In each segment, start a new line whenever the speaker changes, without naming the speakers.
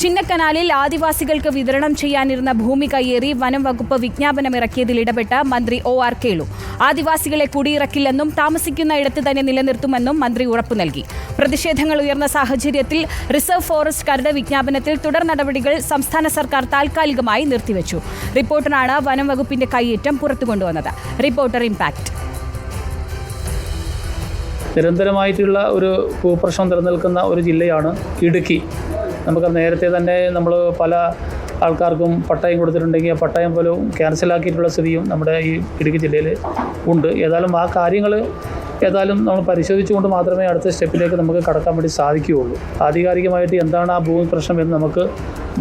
ചിന്നക്കനാലിൽ ആദിവാസികൾക്ക് വിതരണം ചെയ്യാനിരുന്ന ഭൂമി കയ്യേറി വനം വകുപ്പ് വിജ്ഞാപനം ഇറക്കിയതിൽ ഇടപെട്ട മന്ത്രി ഒ ആർ കേളു. ആദിവാസികളെ കുടിയിറക്കില്ലെന്നും താമസിക്കുന്ന ഇടത്ത് തന്നെ നിലനിർത്തുമെന്നും മന്ത്രി ഉറപ്പു നൽകി. പ്രതിഷേധങ്ങൾ ഉയർന്ന സാഹചര്യത്തിൽ റിസർവ് ഫോറസ്റ്റ് കരട് വിജ്ഞാപനത്തിൽ തുടർ നടപടികൾ സംസ്ഥാന സർക്കാർ താൽക്കാലികമായി നിർത്തിവെച്ചു. റിപ്പോർട്ടറാണ് വനം വകുപ്പിന്റെ കൈയേറ്റം പുറത്തുകൊണ്ടുവന്നത്. റിപ്പോർട്ടർ ഇമ്പാക്ട്
നിരന്തരമായിട്ടുള്ള ഒരു ഭൂപ്രശ്നം നിലനിൽക്കുന്ന ഒരു ജില്ലയാണ് ഇടുക്കി. നമുക്ക് നേരത്തെ തന്നെ നമ്മൾ പല ആൾക്കാർക്കും പട്ടയം കൊടുത്തിട്ടുണ്ടെങ്കിൽ ആ പട്ടയം പോലും ക്യാൻസലാക്കിയിട്ടുള്ള സ്ഥിതിയും നമ്മുടെ ഈ ഇടുക്കി ജില്ലയിൽ ഉണ്ട്. ഏതായാലും ആ കാര്യങ്ങൾ ഏതായാലും നമ്മൾ പരിശോധിച്ചുകൊണ്ട് മാത്രമേ അടുത്ത സ്റ്റെപ്പിലേക്ക് നമുക്ക് കടക്കാൻ വേണ്ടി സാധിക്കുകയുള്ളൂ. ആധികാരികമായിട്ട് എന്താണ് ആ ഭൂമി പ്രശ്നം എന്ന് നമുക്ക്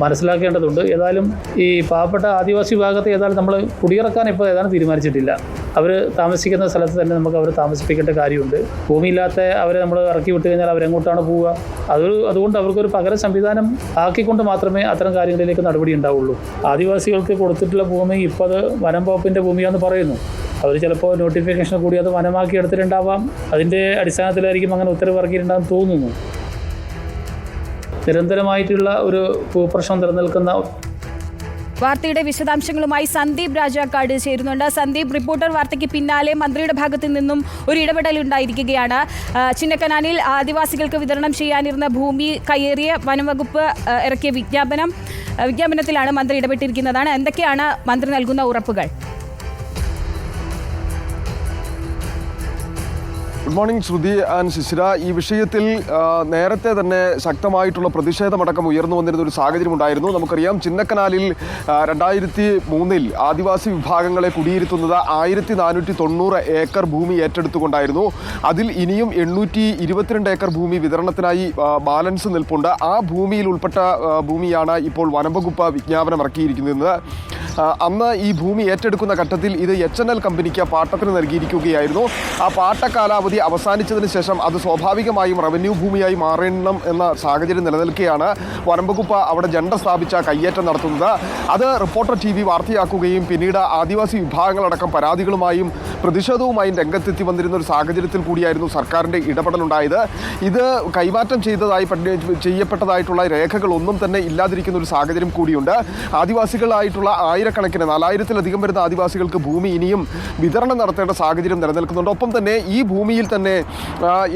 മനസ്സിലാക്കേണ്ടതുണ്ട്. ഏതായാലും ഈ പാവപ്പെട്ട ആദിവാസി വിഭാഗത്തെ ഏതായാലും നമ്മൾ കുടിയിറക്കാൻ ഇപ്പോൾ ഏതാനും തീരുമാനിച്ചിട്ടില്ല. അവർ താമസിക്കുന്ന സ്ഥലത്ത് തന്നെ നമുക്ക് അവരെ താമസിപ്പിക്കേണ്ട കാര്യമുണ്ട്. ഭൂമിയില്ലാത്ത അവരെ നമ്മൾ ഇറക്കി വിട്ടു കഴിഞ്ഞാൽ അവരെങ്ങോട്ടാണ് പോവുക? അതൊരു അതുകൊണ്ട് അവർക്കൊരു പകര സംവിധാനം ആക്കിക്കൊണ്ട് മാത്രമേ അത്തരം കാര്യങ്ങളിലേക്ക് നടപടി ഉണ്ടാവുള്ളൂ. ആദിവാസികൾക്ക് കൊടുത്തിട്ടുള്ള ഭൂമി ഇപ്പോൾ അത് വനം വകുപ്പിന്റെ ഭൂമിയാണെന്ന് പറയുന്നു. അവർ ചിലപ്പോൾ നോട്ടിഫിക്കേഷൻ കൂടി അത് വനമാക്കി എടുത്തിട്ടുണ്ടാവാം. അതിന്റെ അടിസ്ഥാനത്തിലായിരിക്കും അങ്ങനെ ഉത്തരവ് ഇറക്കിയിട്ടുണ്ടാകും തോന്നുന്നു. നിരന്തരമായിട്ടുള്ള ഒരു ഭൂപ്രശ്നം നിലനിൽക്കുന്ന
വാർത്തയുടെ വിശദാംശങ്ങളുമായി സന്ദീപ് രാജാക്കാട് ചേരുന്നുണ്ട്. സന്ദീപ് റിപ്പോർട്ടർ വാർത്തയ്ക്ക് പിന്നാലെ മന്ത്രിയുടെ ഭാഗത്തു നിന്നും ഒരു ഇടപെടൽ ഉണ്ടായിരിക്കുകയാണ്. ചിന്നക്കനാനിൽ ആദിവാസികൾക്ക് വിതരണം ചെയ്യാനിരുന്ന ഭൂമി കയ്യേറിയ വനംവകുപ്പ് ഇറക്കിയ വിജ്ഞാപനം വിജ്ഞാപനത്തിലാണ് മന്ത്രി ഇടപെട്ടിരിക്കുന്നതാണ്. എന്തൊക്കെയാണ് മന്ത്രി നൽകുന്ന ഉറപ്പുകൾ?
Good morning Shruti and Shishira ഈ വിഷയത്തിൽ നേരത്തെ തന്നെ ശക്തമായിട്ടുള്ള പ്രതിഷേധമടക്കം ഉയർന്നു വന്നിരുന്ന ഒരു സാഹചര്യം ഉണ്ടായിരുന്നു. നമുക്കറിയാം ചിന്നക്കനാലിൽ രണ്ടായിരത്തി മൂന്നിൽ ആദിവാസി വിഭാഗങ്ങളെ കുടിയിരുത്തുന്നത് ആയിരത്തി നാനൂറ്റി തൊണ്ണൂറ് ഏക്കർ ഭൂമി ഏറ്റെടുത്തുകൊണ്ടായിരുന്നു. അതിൽ ഇനിയും എണ്ണൂറ്റി ഇരുപത്തിരണ്ട് ഏക്കർ ഭൂമി വിതരണത്തിനായി ബാലൻസ് നിൽപ്പുണ്ട്. ആ ഭൂമിയിൽ ഉൾപ്പെട്ട ഭൂമിയാണ് ഇപ്പോൾ വനംവകുപ്പ് വിജ്ഞാപനം ഇറക്കിയിരിക്കുന്നത് അന്ന് ഈ ഭൂമി ഏറ്റെടുക്കുന്ന ഘട്ടത്തിൽ ഇത് എച്ച് എൻ എൽ കമ്പനിക്ക് പാട്ടത്തിന് നൽകിയിരിക്കുകയായിരുന്നു. ആ പാട്ട കാലാവധി അവസാനിച്ചതിന് ശേഷം അത് സ്വാഭാവികമായും റവന്യൂ ഭൂമിയായി മാറണം എന്ന സാഹചര്യം നിലനിൽക്കുകയാണ് വനംവകുപ്പ് അവിടെ ജണ്ട സ്ഥാപിച്ച കയ്യേറ്റം നടത്തുന്നത്. അത് റിപ്പോർട്ടർ ടി വി വാർത്തയാക്കുകയും പിന്നീട് ആദിവാസി വിഭാഗങ്ങളടക്കം പരാതികളുമായും പ്രതിഷേധവുമായും രംഗത്തെത്തി വന്നിരുന്ന ഒരു സാഹചര്യത്തിൽ കൂടിയായിരുന്നു സർക്കാരിന്റെ ഇടപെടലുണ്ടായത്. ഇത് കൈമാറ്റം ചെയ്തതായി ചെയ്യപ്പെട്ടതായിട്ടുള്ള രേഖകളൊന്നും തന്നെ ഇല്ലാതിരിക്കുന്ന ഒരു സാഹചര്യം കൂടിയുണ്ട്. ആദിവാസികളായിട്ടുള്ള ആയിരക്കണക്കിന് നാലായിരത്തിലധികം വരുന്ന ആദിവാസികൾക്ക് ഭൂമി ഇനിയും വിതരണം നടത്തേണ്ട സാഹചര്യം നിലനിൽക്കുന്നുണ്ട്. ഒപ്പം തന്നെ ഈ ഭൂമിയിൽ തന്നെ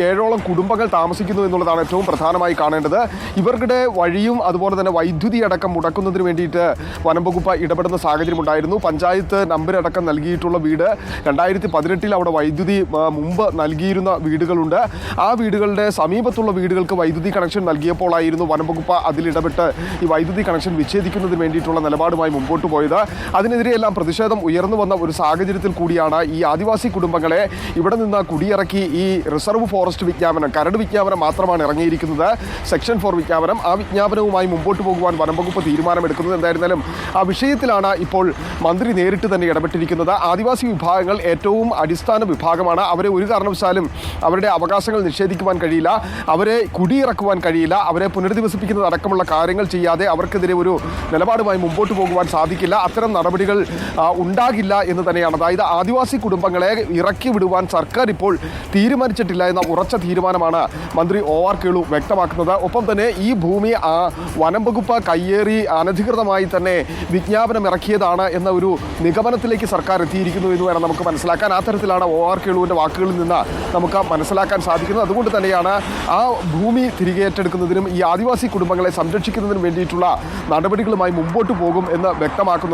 ഏഴോളം കുടുംബങ്ങൾ താമസിക്കുന്നു എന്നുള്ളതാണ് ഏറ്റവും പ്രധാനമായി കാണേണ്ടത്. ഇവർക്കിടെ വഴിയും അതുപോലെ തന്നെ വൈദ്യുതി അടക്കം മുടക്കുന്നതിന് വേണ്ടിയിട്ട് വനം വകുപ്പ് ഇടപെടുന്ന സാഹചര്യം ഉണ്ടായിരുന്നു. പഞ്ചായത്ത് നമ്പർ അടക്കം നൽകിയിട്ടുള്ള വീട് രണ്ടായിരത്തി പതിനെട്ടിൽ അവിടെ വൈദ്യുതി മുമ്പ് നൽകിയിരുന്ന വീടുകളുണ്ട്. ആ വീടുകളുടെ സമീപത്തുള്ള വീടുകൾക്ക് വൈദ്യുതി കണക്ഷൻ നൽകിയപ്പോഴായിരുന്നു വനം വകുപ്പ് അതിലിടപെട്ട് ഈ വൈദ്യുതി കണക്ഷൻ വിച്ഛേദിക്കുന്നതിന് വേണ്ടിയിട്ടുള്ള നിലപാടുമായി മുമ്പോട്ട് പോയത്. അതിനെതിരെയെല്ലാം പ്രതിഷേധം ഉയർന്നു വന്ന ഒരു സാഹചര്യത്തിൽ കൂടിയാണ് ഈ ആദിവാസി കുടുംബങ്ങളെ ഇവിടെ നിന്ന് കുടിയിറക്കി ഈ റിസർവ് ഫോറസ്റ്റ് വിജ്ഞാപനം കരട് വിജ്ഞാപനം മാത്രമാണ് ഇറങ്ങിയിരിക്കുന്നത്. സെക്ഷൻ ഫോർ വിജ്ഞാപനം ആ വിജ്ഞാപനവുമായി മുമ്പോട്ട് പോകുവാൻ വനം വകുപ്പ് തീരുമാനമെടുക്കുന്നത് എന്തായിരുന്നാലും ആ വിഷയത്തിലാണ് ഇപ്പോൾ മന്ത്രി നേരിട്ട് തന്നെ ഇടപെട്ടിരിക്കുന്നത്. ആദിവാസി വിഭാഗങ്ങൾ ഏറ്റവും അടിസ്ഥാന വിഭാഗമാണ്. അവരെ ഒരു കാരണവശാലും അവരുടെ അവകാശങ്ങൾ നിഷേധിക്കുവാൻ കഴിയില്ല. അവരെ കുടിയിറക്കുവാൻ കഴിയില്ല. അവരെ പുനരധിവസിപ്പിക്കുന്നത് അടക്കമുള്ള കാര്യങ്ങൾ ചെയ്യാതെ അവർക്കെതിരെ ഒരു നിലപാടുമായി മുമ്പോട്ട് പോകുവാൻ സാധിക്കില്ല. അത്തരം നടപടികൾ ഉണ്ടാകില്ല എന്ന് തന്നെയാണ്. അതായത് ആദിവാസി കുടുംബങ്ങളെ ഇറക്കി വിടുവാൻ സർക്കാർ ഇപ്പോൾ തീരുമാനിച്ചിട്ടില്ല എന്ന ഉറച്ച തീരുമാനമാണ് മന്ത്രി ഒ ആർ കേളു വ്യക്തമാക്കുന്നത്. ഒപ്പം തന്നെ ഈ ഭൂമി ആ വനം വകുപ്പ് കയ്യേറി അനധികൃതമായി തന്നെ വിജ്ഞാപനം ഇറക്കിയതാണ് എന്ന ഒരു നിഗമനത്തിലേക്ക് സർക്കാർ എത്തിയിരിക്കുന്നു എന്ന് വേണം നമുക്ക് മനസ്സിലാക്കാൻ. ആ തരത്തിലാണ് ഒ ആർ കേളുവിന്റെ വാക്കുകളിൽ നിന്ന് നമുക്ക് മനസ്സിലാക്കാൻ സാധിക്കുന്നത്. അതുകൊണ്ട് തന്നെയാണ് ആ ഭൂമി തിരികെ ഏറ്റെടുക്കുന്നതിനും ഈ ആദിവാസി കുടുംബങ്ങളെ സംരക്ഷിക്കുന്നതിനും വേണ്ടിയിട്ടുള്ള നടപടികളുമായി മുമ്പോട്ട് പോകും എന്ന് വ്യക്തമാക്കുന്നത്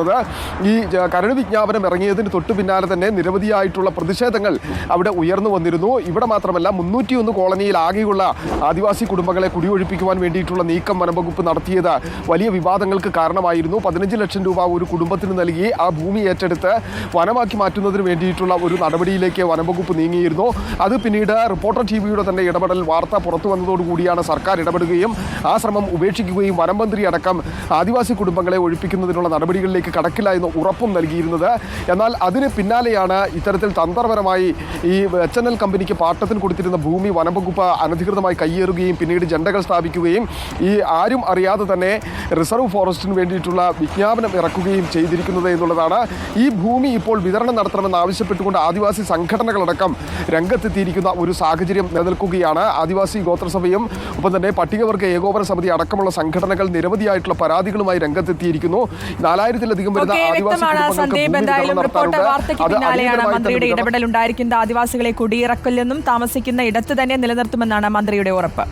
ഈ ജ- കരട് വിജ്ഞാപനം ഇറങ്ങിയതിന് തൊട്ടു പിന്നാലെ തന്നെ നിരവധിയായിട്ടുള്ള പ്രതിഷേധങ്ങൾ അവിടെ ഉയർന്നു വന്നിരുന്നു. ഇവിടെ മാത്രമല്ല മുന്നൂറ്റിയൊന്ന് കോളനിയിൽ ആകെയുള്ള ആദിവാസി കുടുംബങ്ങളെ കുടിയൊഴിപ്പിക്കുവാൻ വേണ്ടിയിട്ടുള്ള നീക്കം വനംവകുപ്പ് നടത്തിയത് വലിയ വിവാദങ്ങൾക്ക് കാരണമായിരുന്നു. പതിനഞ്ച് ലക്ഷം രൂപ ഒരു കുടുംബത്തിന് നൽകി ആ ഭൂമി ഏറ്റെടുത്ത് വനമാക്കി മാറ്റുന്നതിന് വേണ്ടിയിട്ടുള്ള ഒരു നടപടിയിലേക്ക് വനംവകുപ്പ് നീങ്ങിയിരുന്നു. അത് പിന്നീട് റിപ്പോർട്ടർ ടി വിയുടെ തന്നെ ഇടപെടൽ വാർത്ത പുറത്തു വന്നതോടുകൂടിയാണ് സർക്കാർ ഇടപെടുകയും ആ ശ്രമം ഉപേക്ഷിക്കുകയും വനം മന്ത്രി അടക്കം ആദിവാസി കുടുംബങ്ങളെ ഒഴിപ്പിക്കുന്നതിനുള്ള നടപടികളിലേക്ക് ലെവലിലേക്ക് കടക്കില്ല എന്ന് ഉറപ്പും നൽകിയിരുന്നത്. എന്നാൽ അതിന് പിന്നാലെയാണ് ഇത്തരത്തിൽ തന്ത്രപരമായി ഈ എച്ച് എൻ എൽ കമ്പനിക്ക് പാട്ടത്തിന് കൊടുത്തിരുന്ന ഭൂമി വനംവകുപ്പ് അനധികൃതമായി കയ്യേറുകയും പിന്നീട് ജണ്ടകൾ സ്ഥാപിക്കുകയും ഈ ആരും അറിയാതെ തന്നെ റിസർവ് ഫോറസ്റ്റിന് വേണ്ടിയിട്ടുള്ള വിജ്ഞാപനം ഇറക്കുകയും ചെയ്തിരിക്കുന്നത് എന്നുള്ളതാണ്. ഈ ഭൂമി ഇപ്പോൾ വിതരണം നടത്തണമെന്ന് ആവശ്യപ്പെട്ടുകൊണ്ട് ആദിവാസി സംഘടനകളടക്കം രംഗത്തെത്തിയിരിക്കുന്ന ഒരു സാഹചര്യം നിലനിൽക്കുകയാണ്. ആദിവാസി ഗോത്രസഭയും ഒപ്പം തന്നെ പട്ടികവർഗ ഏകോപന സമിതി അടക്കമുള്ള സംഘടനകൾ നിരവധിയായിട്ടുള്ള പരാതികളുമായി രംഗത്തെത്തിയിരിക്കുന്നു. നാലായിരത്തിലധികം
മന്ത്രിയുടെ ഇടപെടൽ ഉണ്ടായിരിക്കുന്ന ആദിവാസികളെ കുടിയിറക്കില്ലെന്നും താമസിക്കുന്ന ഇടത്ത് തന്നെ നിലനിർത്തുമെന്നാണ് മന്ത്രിയുടെ ഉറപ്പ്.